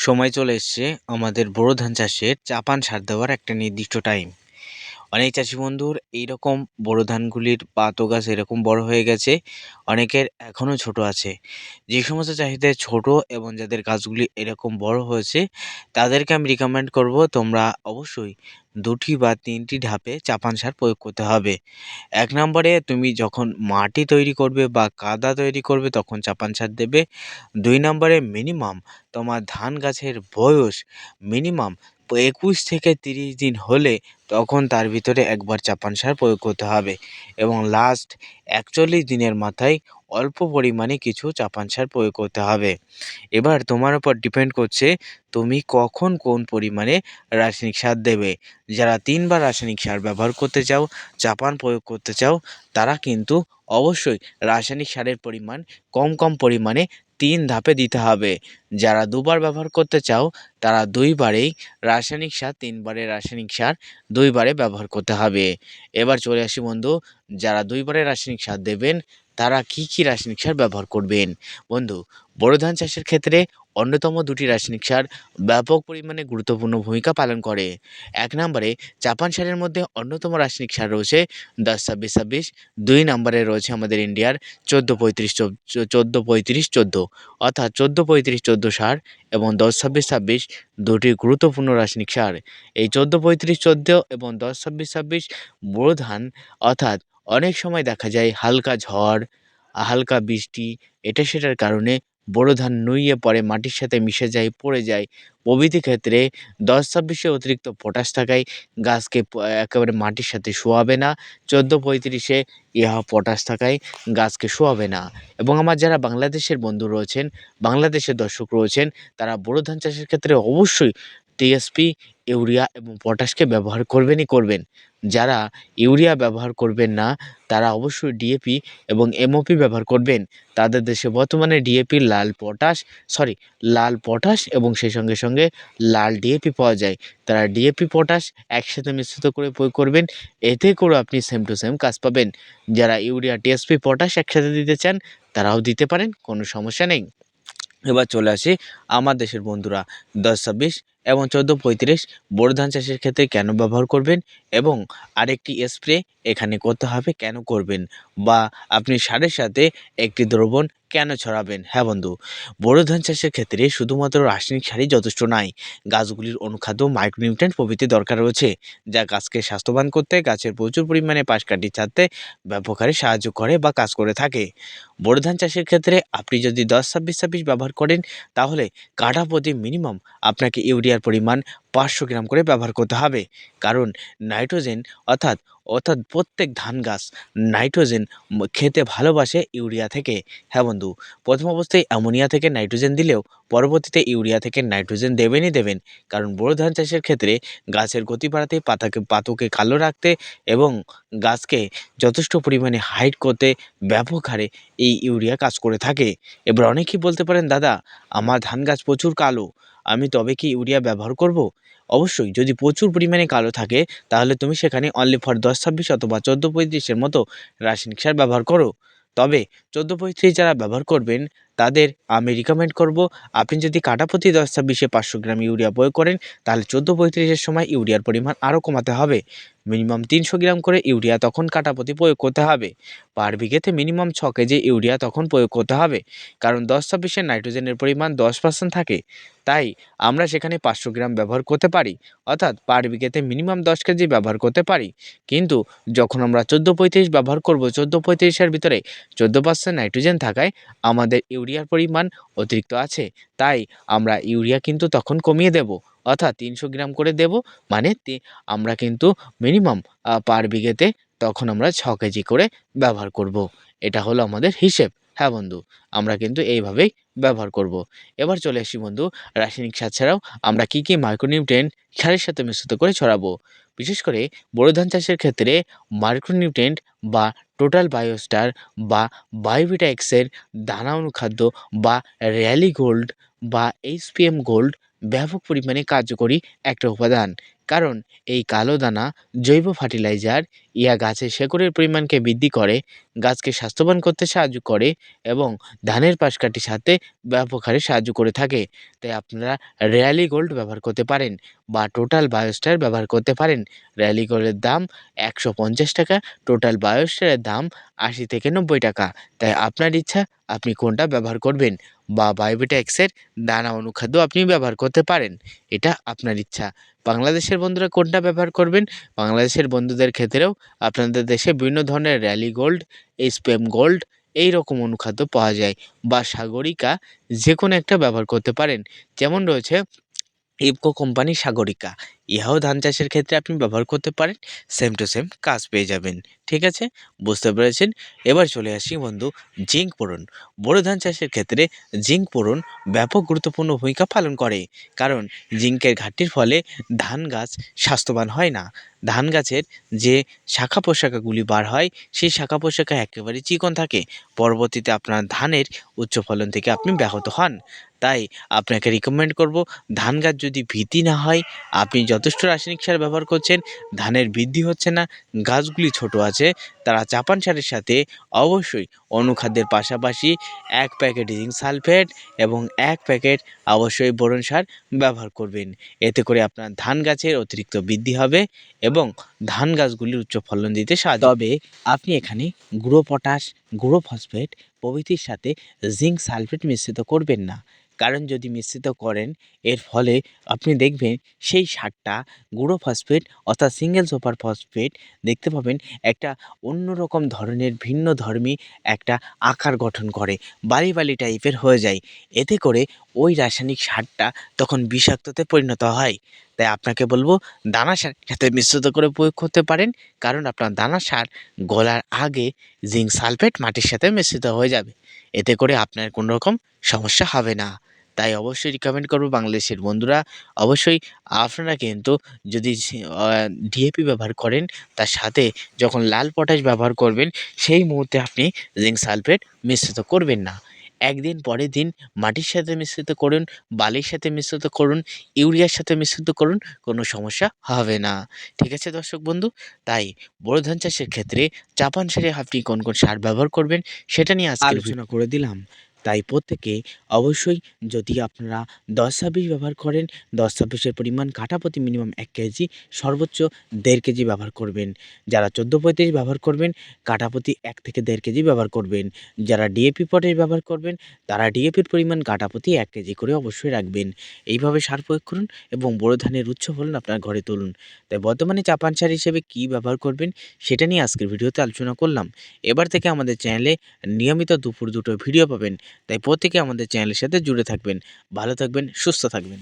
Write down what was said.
সময় চলে এসছে আমাদের বোরো ধান চাষের চাপান সার দেওয়ার একটা নির্দিষ্ট টাইম অনেক চাষি বন্ধুর এইরকম বোরো ধানগুলির পাতো গাছ এরকম বড় হয়ে গেছে, অনেকের এখনও ছোট আছে। যে সমস্ত চাষিদের ছোট এবং যাদের গাছগুলি এরকম বড় হয়েছে, তাদেরকে আমি রিকমেন্ড করব তোমরা অবশ্যই দুটি বা তিনটি ধাপে চাপান সার প্রয়োগ করতে হবে। এক নম্বরে তুমি যখন মাটি তৈরি করবে বা কাদা তৈরি করবে তখন চাপান সার দেবে। দুই নম্বরে মিনিমাম তোমার ধান গাছের বয়স মিনিমাম একুশ থেকে তিরিশ দিন হলে তখন তার ভিতরে একবার চাপান সার প্রয়োগ করতে হবে এবং লাস্ট একচল্লিশ দিনের মাথায় অল্প পরিমাণে কিছু চাপান সার প্রয়োগ করতে হবে। এবার তোমার উপর ডিপেন্ড করছে তুমি কখন কোন পরিমাণে রাসায়নিক সার দেবে। যারা তিনবার রাসায়নিক সার ব্যবহার করতে চাও, চাপান প্রয়োগ করতে চাও, তারা কিন্তু অবশ্যই রাসায়নিক সারের পরিমাণ কম কম পরিমাণে তিন ধাপে দিতে হবে। যারা দুবার ব্যবহার করতে চাও, তারা দুইবারেই রাসায়নিক সার তিনবারে রাসায়নিক সার দুইবারে ব্যবহার করতে হবে। এবার চলে আসি বন্ধু, যারা দুইবারে রাসায়নিক সার দেবেন, তারা কি কি রাসায়নিক সার ব্যবহার করবেন? বন্ধু, বোরো ধান চাষের ক্ষেত্রে অন্যতম দুটি রাসায়নিক সার ব্যাপক পরিমাণে গুরুত্বপূর্ণ ভূমিকা পালন করে। এক নম্বরে চাপান সারের মধ্যে অন্যতম রাসায়নিক সার রয়েছে দশ ছাব্বিশ ছাব্বিশ দুই নম্বরে রয়েছে আমাদের ইন্ডিয়ার চোদ্দ পঁয়ত্রিশ চোদ্দ পঁয়ত্রিশ চোদ্দ। অর্থাৎ চোদ্দ পঁয়ত্রিশ চোদ্দ সার এবং দশ ছাব্বিশ ছাব্বিশ দুটি গুরুত্বপূর্ণ রাসায়নিক সার। এই চোদ্দ পঁয়ত্রিশ চোদ্দ এবং দশ ছাব্বিশ ছাব্বিশ বোরো ধান, অর্থাৎ অনেক সময় দেখা যায় হালকা ঝড়, হালকা বৃষ্টি, এটা সেটার কারণে বোরো ধান নুইয়ে পরে মাটির সাথে মিশে যায়, পড়ে যায়। প্রভৃতি ক্ষেত্রে দশ ছাব্বিশে অতিরিক্ত পটাশ থাকায় গাছকে একেবারে মাটির সাথে শোয়াবে না। চোদ্দ পঁয়ত্রিশে ইহা পটাশ থাকায় গাছকে শোয়াবে না। এবং আমার যারা বাংলাদেশের বন্ধু রয়েছেন, বাংলাদেশের দর্শক রয়েছেন, তারা বোরো ধান চাষের ক্ষেত্রে অবশ্যই টিএসপি ইউরিয়া এবং পটাশকে ব্যবহার করবেনই করবেন। যারা ইউরিয়া ব্যবহার করবেন না, তারা অবশ্যই ডিএপি এবং এমওপি ব্যবহার করবেন। তাদের দেশে বর্তমানে ডিএপি লাল পটাশ সরি লাল পটাশ এবং সেই সঙ্গে সঙ্গে লাল ডিএপি পাওয়া যায়। তারা ডিএপি পটাশ একসাথে মিশ্রিত করে প্রয়োগ করবেন। এতে করে আপনি সেম টু সেম কাজ পাবেন। যারা ইউরিয়া টিএসপি পটাশ একসাথে দিতে চান, তারাও দিতে পারেন, কোনো সমস্যা নেই। এবার চলে আসি আমার দেশের বন্ধুরা, দশ ছাব্বিশ এবং চোদ্দ পঁয়ত্রিশ বোরো ধান চাষের ক্ষেত্রে কেন ব্যবহার করবেন এবং আরেকটি স্প্রে এখানে করতে হবে, কেন করবেন? বা আপনি সারের সাথে একটি দ্রবণ কেন ছড়াবেন? হ্যাঁ বন্ধু, বোরো ধান চাষের ক্ষেত্রে শুধুমাত্র রাসায়নিক সারই যথেষ্ট নয় গাছগুলির অনুখাদ্য মাইক্রোনিউট্রেন্ট প্রভৃতি দরকার রয়েছে, যা গাছকে স্বাস্থ্যবান করতে, গাছের প্রচুর পরিমাণে পাশ কাটি ছাড়তে ব্যাপক সাহায্য করে বা কাজ করে থাকে। বোরো ধান চাষের ক্ষেত্রে আপনি যদি দশ, ছাব্বিশ ছাব্বিশ ব্যবহার করেন, তাহলে কাঠা প্রতি মিনিমাম আপনাকে ইউরিয়ার পরিমাণ পাঁচশো গ্রাম করে ব্যবহার করতে হবে। কারণ নাইট্রোজেন অর্থাৎ অর্থাৎ প্রত্যেক ধান গাছ নাইট্রোজেন খেতে ভালোবাসে ইউরিয়া থেকে। হ্যাঁ বন্ধু, প্রথম অবস্থায় অ্যামোনিয়া থেকে নাইট্রোজেন দিলেও পরবর্তীতে ইউরিয়া থেকে নাইট্রোজেন দেবেনই দেবেন। কারণ বোরো ধান চাষের ক্ষেত্রে গাছের গতি বাড়াতে, পাতাকে, পাতকে কালো রাখতে এবং গাছকে যথেষ্ট পরিমাণে হাইট করতে ব্যাপক হারে এই ইউরিয়া কাজ করে থাকে। এবার অনেকেই বলতে পারেন, দাদা, আমার ধান গাছ প্রচুর কালো। আমি তবে কি ইউরিয়া ব্যবহার করব? অবশ্যই, যদি প্রচুর পরিমাণে কালো থাকে, তাহলে তুমি সেখানে অনলি ফর দশ, ছাব্বিশ অথবা চোদ্দ পঁয়ত্রিশের মতো রাসায়নিক সার ব্যবহার করো। তবে চোদ্দ পঁয়ত্রিশ যারা ব্যবহার করবেন তাদের আমি রিকমেন্ড করব। আপনি যদি কাটাপতি দশ ছাব্বিশে পাঁচশো গ্রাম ইউরিয়া প্রয়োগ করেন, তাহলে চোদ্দ পঁয়ত্রিশের সময় ইউরিয়ার পরিমাণ আরও কমাতে হবে। মিনিমাম তিনশো গ্রাম করে ইউরিয়া তখন কাটাপতি প্রয়োগ করতে হবে। পার বিঘেতে মিনিমাম ছ কেজি ইউরিয়া তখন প্রয়োগ করতে হবে। কারণ দশ ছাব্বিশের নাইট্রোজেনের পরিমাণ দশ পার্সেন্ট থাকে। তাই আমরা সেখানে পাঁচশো গ্রাম ব্যবহার করতে পারি। অর্থাৎ পার বিঘেতে মিনিমাম দশ কেজি ব্যবহার করতে পারি। কিন্তু যখন আমরা চোদ্দ পঁয়ত্রিশ ব্যবহার করব, চোদ্দ পঁয়ত্রিশের ভিতরে চোদ্দ পার্সেন্ট নাইট্রোজেন থাকায় আমাদের ইউরিয়ার পরিমাণ অতিরিক্ত আছে, তাই আমরা ইউরিয়া কিন্তু তখন কমিয়ে দেব অর্থাৎ তিনশো গ্রাম করে দেব মানে আমরা কিন্তু মিনিমাম পার বিঘেতে তখন আমরা ছ কেজি করে ব্যবহার করব। এটা হলো আমাদের হিসেব হ্যাঁ বন্ধু আমরা কিন্তু এইভাবেই ব্যবহার করব। এবার চলে আসি বন্ধু, রাসায়নিক সার ছাড়াও আমরা কী কী মাইক্রোনিউট্রেন সারের সাথে মিশ্রিত করে ছড়াবো বিশেষ করে বোরো ধান চাষের ক্ষেত্রে মাইক্রোনিউট্রেন্ট বা টোটাল বায়োস্টার বা বায়োভিটা এক্সের দানা অনুখাদ্য বা র্যালি গোল্ড বা এইচপিএম গোল্ড ব্যাপক পরিমাণে কার্যকরী একটা উপাদান। কারণ, এই কালো দানা জৈব ফার্টিলাইজার ইয়া গাছের শেকড়ের পরিমাণকে বৃদ্ধি করে, গাছকে স্বাস্থ্যবান করতে সাহায্য করে এবং ধানের পাশ কাটির সাথে ব্যাপক হারে সাহায্য করে থাকে। তাই আপনারা র্যালি গোল্ড ব্যবহার করতে পারেন বা টোটাল বায়োস্টার ব্যবহার করতে পারেন। র্যালি গোল্ডের দাম একশো পঞ্চাশ টাকা, টোটাল বায়োস্টারের দাম আশি থেকে নব্বই টাকা। তাই আপনার ইচ্ছা, আপনি কোনটা ব্যবহার করবেন? বা বায়োবিটা এক্সের দানা অনুখাদ্য আপনি ব্যবহার করতে পারেন। এটা আপনার ইচ্ছা। বাংলাদেশের বন্ধুরা কোনটা ব্যবহার করবেন? বাংলাদেশের বন্ধুদের ক্ষেত্রেও আপনাদের দেশে বিভিন্ন ধরনের র্যালি গোল্ড স্প্যাম গোল্ড এই রকম অনুখাদ্য পাওয়া যায় বা সাগরিকা যে কোনো একটা ব্যবহার করতে পারেন। যেমন রয়েছে ইফকো কোম্পানি সাগরিকা। ইহাও ধান চাষের ক্ষেত্রে আপনি ব্যবহার করতে পারেন সেম টু সেম কাজ পেয়ে যাবেন, ঠিক আছে? বুঝতে পেরেছেন? এবার চলে আসি বন্ধু, জিঙ্ক পোড়ন। বোরো ধান চাষের ক্ষেত্রে জিঙ্ক পোড়ন ব্যাপক গুরুত্বপূর্ণ ভূমিকা পালন করে, কারণ জিঙ্কের ঘাটতির ফলে ধান গাছ স্বাস্থ্যবান হয় না। ধান গাছের যে শাখা পোশাকাগুলি বার হয়, সেই শাখা পোশাকা একেবারে চিকন থাকে, পরবর্তীতে আপনার ধানের উচ্চ ফলন থেকে আপনি ব্যাহত হন। তাই আপনাকে রিকমেন্ড করব, ধান গাছ যদি ভীতি না হয়, আপনি যথেষ্ট রাসায়নিক সার ব্যবহার করছেন, ধানের বৃদ্ধি হচ্ছে না, গাছগুলি ছোট আছে, তারা চাপান সারের সাথে অবশ্যই অনুখাদ্যের পাশাপাশি এক প্যাকেট জিঙ্ক সালফেট এবং এক প্যাকেট অবশ্যই বোরন সার ব্যবহার করবেন। এতে করে আপনার ধান গাছের অতিরিক্ত বৃদ্ধি হবে এবং ধান গাছগুলির উচ্চ ফলন দিতে সাহায্য তবে আপনি এখানে গুঁড়ো পটাশ, গুঁড়ো ফসফেট প্রভৃতির সাথে জিঙ্ক সালফেট মিশ্রিত করবেন না। কারণ যদি মিশ্রিত করেন, এর ফলে আপনি দেখবেন সেই সারটা গুঁড়ো ফসফেট অর্থাৎ সিঙ্গেল সুপার ফসফেট দেখতে পাবেন একটা অন্যরকম ধরনের, ভিন্ন ধর্মী একটা আকার গঠন করে বালি বালি টাইপের হয়ে যায়। এতে করে ওই রাসায়নিক সারটা তখন বিষাক্ততে পরিণত হয়। তাই আপনাকে বলব, দানা সার সাথে মিশ্রিত করে প্রয়োগ করতে পারেন, কারণ আপনার দানা সার গলার আগে জিঙ্ক সালফেট মাটির সাথে মিশ্রিত হয়ে যাবে। এতে করে আপনার কোনো রকম সমস্যা হবে না। তাই অবশ্যই রিকমেন্ড করব বাংলাদেশের বন্ধুরা। অবশ্যই আপনারা কিন্তু যদি ডিএপি ব্যবহার করেন, তার সাথে যখন লাল পটাশ ব্যবহার করবেন, সেই মুহূর্তে আপনি জিঙ্ক সালফেট মিশ্রিত করবেন না। একদিন পরের দিন মাটির সাথে মিশ্রিত করুন, বালির সাথে মিশ্রিত করুন, ইউরিয়ার সাথে মিশ্রিত করুন, কোনো সমস্যা হবে না। ঠিক আছে দর্শক বন্ধু? তাই বড় ধান চাষের ক্ষেত্রে চাপান সারে আপনি কোন কোন সার ব্যবহার করবেন, সেটা নিয়ে আজকে আলোচনা করে দিলাম। তাই প্রত্যেকে অবশ্যই যদি আপনারা দশ ছাব্বিশ ব্যবহার করেন, দশ ছাব্বিশের পরিমাণ কাঠা প্রতি মিনিমাম এক কেজি সর্বোচ্চ দেড় কেজি ব্যবহার করবেন। যারা চোদ্দ পঁয়ত্রিশ ব্যবহার করবেন কাঠা প্রতি এক থেকে দেড় কেজি ব্যবহার করবেন। যারা ডিএপি পটের ব্যবহার করবেন, তারা ডিএপির পরিমাণ কাঠা প্রতি এক কেজি করে অবশ্যই রাখবেন। এইভাবে সার প্রয়োগ করুন এবং বড় ধানের উচ্চ ফলন আপনার ঘরে তুলুন। তাই বর্তমানে চাপান সার হিসেবে কী ব্যবহার করবেন, সেটা নিয়ে আজকের ভিডিওতে আলোচনা করলাম। এবার থেকে আমাদের চ্যানেলে নিয়মিত দুপুর দুটো ভিডিও পাবেন। তাই প্রত্যেকে আমাদের চ্যানেলের সাথে জুড়ে থাকবেন ভালো থাকবেন সুস্থ থাকবেন।